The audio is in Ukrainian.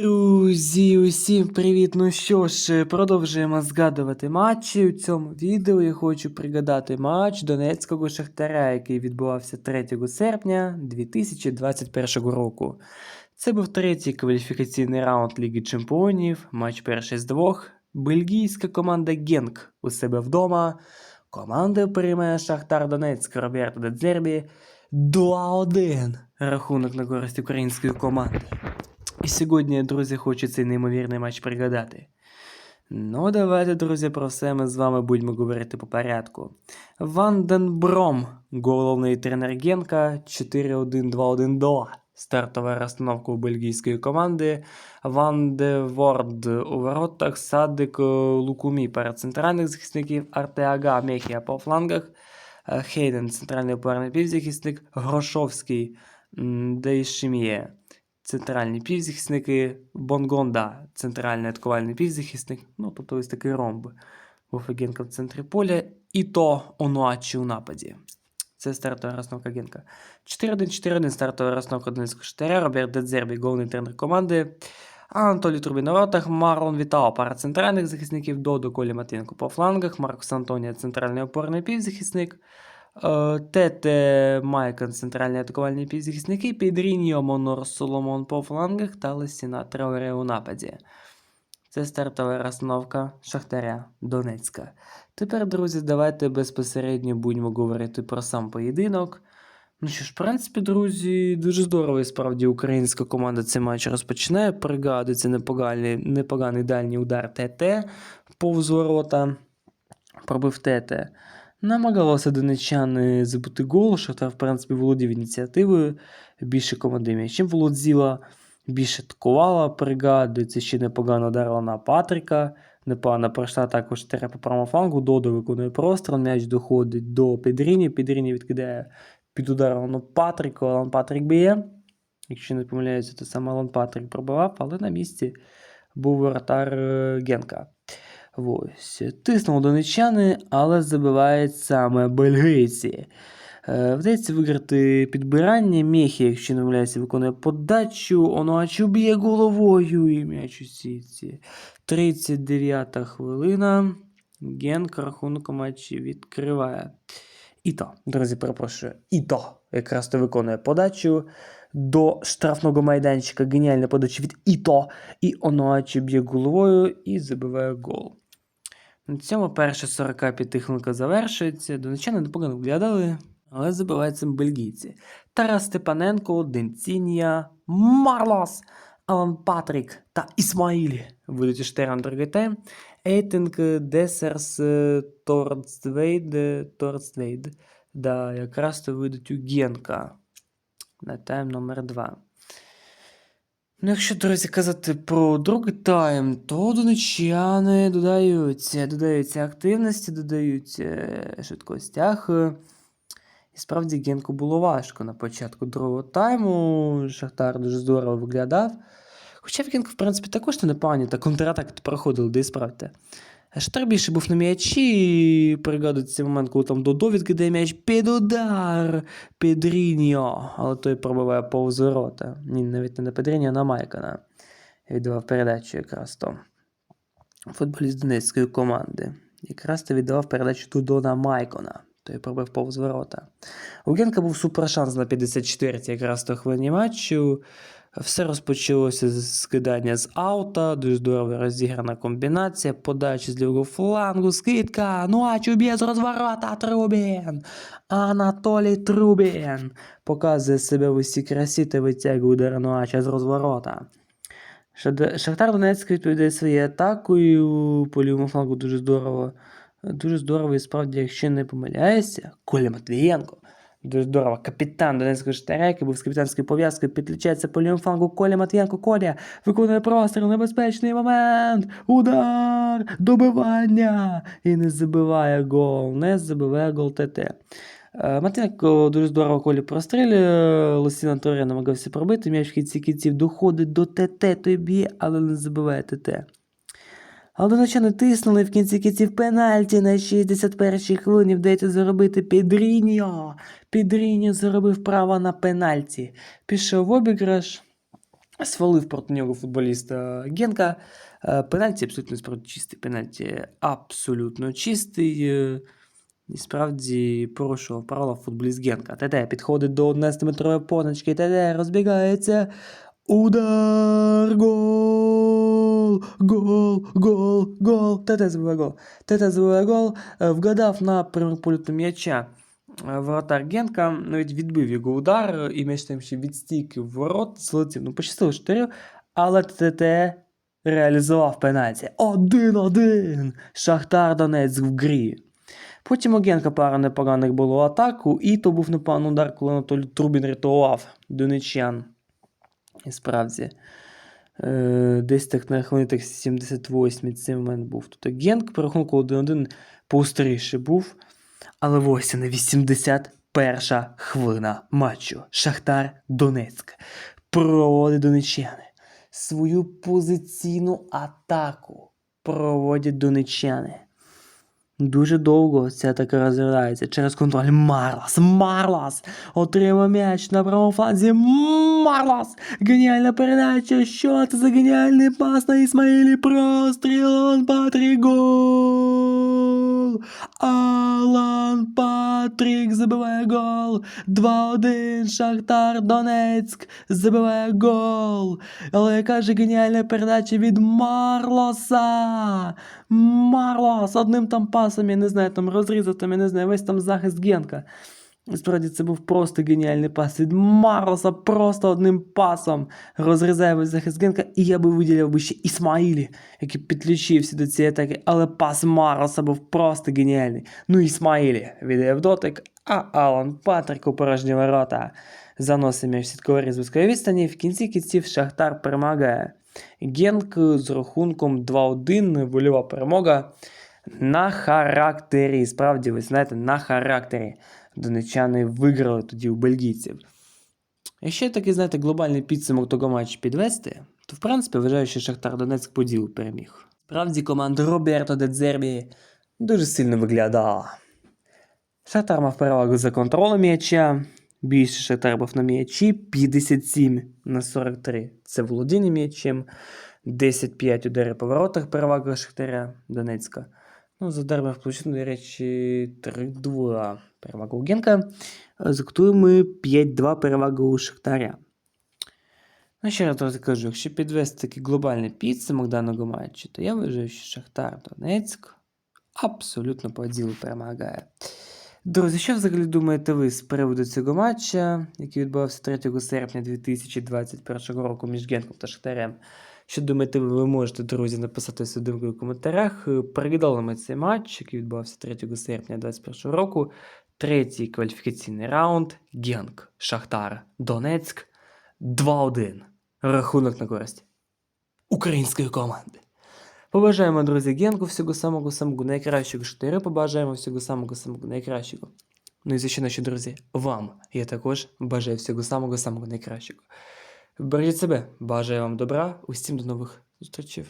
Друзі, усім привіт! Ну що ж, продовжуємо згадувати матчі. У цьому відео я хочу пригадати матч Донецького Шахтаря, який відбувався 3 серпня 2021 року. Це був третій кваліфікаційний раунд Ліги Чемпіонів, матч перший з двох. Бельгійська команда Генк у себе вдома. Команда приймає Шахтар Донецьк Роберто Дедзербі 2-1. Рахунок на користь української команди. І сьогодні, друзі, хочу цей неймовірний матч пригадати. Ну, давайте, друзі, про все ми з вами будемо говорити по порядку. Ванденбром, головний тренер Генка, 4-1-2-1-2. Стартова розстановка у бельгійської команди. Ван де Ворд у воротах, Садик Лукумі перед центральних захисників, Артеага Мехія по флангах, е, Хейден, центральний опорний півзахисник, Грошовський, м, Дейшеміє центральні півзахисники, Бонгонда, центральний атакувальний півзахисник, ну, тобто ось такий ромб. Вуфагенка в центрі поля, і то Онуачі у нападі. Це стартова розновка Генка. 4-1-4-1 стартова розновка Донецького Штаря, Роберт Дедзербі, головний тренер команди. Анатолій Трубін на воротах, Марлон Вітао, пара центральних захисників, Додо Колі Матинко по флангах, Маркус Антонія, центральний опорний півзахисник, Е, Тете Майкон, центральні атакувальні півзахисники, Підріньо Монор Соломон по флангах та Лесіна Трауре у нападі. Це стартова розстановка Шахтаря Донецька. Тепер, друзі, давайте безпосередньо будемо говорити про сам поєдинок. Ну що ж, в принципі, друзі, дуже здорово і справді українська команда цей матч розпочинає. Пригадується непоганий, непоганий дальній удар ТТ повз ворота. Пробив ТТ. Намагалося донечани забути гол. Шахтар, в принципі, володів ініціативою. Більше команди м'ячем володіла, більше атакувала. Пригадується, ще непогано ударила на Патріка. Непогано пройшла також тере по правому. Додо виконує простріл, м'яч доходить до Педріні. Педріні відкидає під ударом на Патріку. Алан Патрік б'є. Якщо не помиляюся, то саме Алан Патрік пробивав, але на місці був воротар е, Генка. Ось. Тиснули донечани, але забивають саме бельгійці. Е, Вдається виграти підбирання. Мехі, якщо не помиляюся, виконує подачу. Онуачу б'є головою і м'яч у сітці. 39 хвилина. Генк рахунок матчі відкриває. Іто, друзі, перепрошую, Іто якраз то виконує подачу до штрафного майданчика. Геніальна подача від Іто. І Онуачі б'є головою і забиває гол. На цьому перша 45 хвилинка завершується. Донечани непогано виглядали, але забиваються бельгійці. Тарас Степаненко, Денцінія, Марлос, Алан Патрік та Ісмаїль вийдуть у штиран другий. Ейтинг, Десерс, е, Торцвейд, Торцвейд. Да, якраз то вийдуть у Генка на тайм номер 2. Ну, якщо, друзі, казати про другий тайм, то донечани додаються, додаються активності, додаються швидкостях. І справді Генку було важко на початку другого тайму. Шахтар дуже здорово виглядав. Хоча в Генку, в принципі, також не непогані, та контратаки проходили, де і справді. Шахтар більше був на м'ячі. Пригадується цей момент, коли там Додо відкидає м'яч під удар Педріньо. Але той пробиває повз ворота. Ні, навіть не на Педріньо, а на Майкона. Віддавав передачу якраз то. Футболіст Донецької команди. Якраз то віддавав передачу Додо на Майкона. Той пробив повз ворота. У Генка був супершанс на 54-й якраз то хвилині матчу. Все розпочалося з скидання з аута, дуже здорово розіграна комбінація, подача з лівого флангу, скидка, ну а чуб'є з розворота Трубін. Анатолій Трубін показує себе в усій красі та витягує удар Нуача з розворота. Шахтар Донецьк відповідає своєю атакою по лівому флангу дуже здорово. Дуже здорово і справді, якщо не помиляюся, Коля Матвієнко. Дуже здорово. Капітан Донецького який був з капітанською пов'язкою, підключається по лівому флангу Коля Матвієнко. Коля виконує простріл, небезпечний момент. Удар! Добивання! І не забиває гол. Не забиває гол ТТ. Е, Матвієнко дуже здорово Колі прострілює. Лосіна Торія намагався пробити. М'яч в кінці кінців доходить до ТТ, той б'є, але не забиває ТТ. Але донечани тиснули в кінці кінців пенальті на 61-й хвилині вдається заробити Підріньо. Підріньо заробив право на пенальті. Пішов в обіграш. свалив проти нього футболіста Генка. Е, Пенальті абсолютно справді чистий. Пенальті абсолютно чистий. Е, І справді порушував правила футболіст Генка. ТТ підходить до 11-метрової поночки. ТТ розбігається. Удар! Гол! Гол! Гол! Гол! ТТ забиває гол. ТТ забиває гол. Е, Вгадав напрямок польоту м'яча. Е, Воротар Генка навіть відбив його удар, е, і м'яч там ще від в ворот злетів. Ну, пощастило штирів, але ТТ реалізував пенальті. 1-1! Шахтар Донець в грі. Потім у Генка пара непоганих було атаку, і то був непоганий удар, коли Анатолій Трубін рятував донечан. І справді. Е, десь так на хвилині так 78 цей момент був. Тобто Генк по рахунку 1-1 поустріше був. Але ось на 81 хвилина матчу. Шахтар Донецьк проводить донечани. Свою позиційну атаку проводять донечани. Дуже довго ця атака розглядається через контроль. Марлас, Марлас! Отримав м'яч на правому фланзі. Марлас! Геніальна передача! Що це за геніальний пас на Ісмаїлі? Простріл Алан Патрік! Гол! Алан Патрік забиває гол! 2-1 Шахтар Донецьк забиває гол! Але яка ж геніальна передача від Марлоса! Марлос одним там пасом, я не знаю, там розрізав, там, я не знаю, весь там захист Генка. Справді це був просто геніальний пас від Марлоса, просто одним пасом розрізає весь захист Генка, і я би виділяв би ще Ісмаїлі, який підключився до цієї атаки, але пас Марлоса був просто геніальний. Ну Ісмаїлі віддає в дотик, а Алан Патрик у порожні ворота заносить в сітковий з відстані. В кінці кінців Шахтар перемагає. Генк з рахунком 2-1, вольова перемога на характері. Справді, ви знаєте, на характері. Донечани виграли тоді у бельгійців. Якщо такий, знаєте, глобальний підсумок того матчу підвести, то в принципі вважаю, що Шахтар Донецьк по ділу переміг. Справді команда Роберто Дедзербі дуже сильно виглядала. Шахтар мав перевагу за контролем м'яча. Більше Шахтар був на м'ячі 57 на 43. Це володіння м'ячем. 10-5 удари по воротах перевага Шахтаря Донецька. Ну, за дерби включено, до речі, 3-2 перевага у Генка. За 5-2 перевага у Шахтаря. Ну, ще раз раз кажу, якщо підвести такий глобальний підсумок даного матчу, то я вважаю, що Шахтар Донецьк абсолютно по ділу перемагає. Друзі, що взагалі думаєте ви з приводу цього матча, який відбувався 3 серпня 2021 року між Генком та Шахтарем? Що думаєте ви, ви можете, друзі, написати свою думку в коментарях. Е, Переглядали ми цей матч, який відбувався 3 серпня 2021 року. Третій кваліфікаційний раунд. Генк, Шахтар, Донецьк. 2-1. Рахунок на користь української команди. Побажаємо, друзі, Генку всього самого самого найкращого. Шахтарю побажаємо всього самого самого найкращого. Ну і звичайно, що, друзі, вам я також бажаю всього самого самого найкращого. Бережіть себе, бажаю вам добра, усім до нових зустрічей.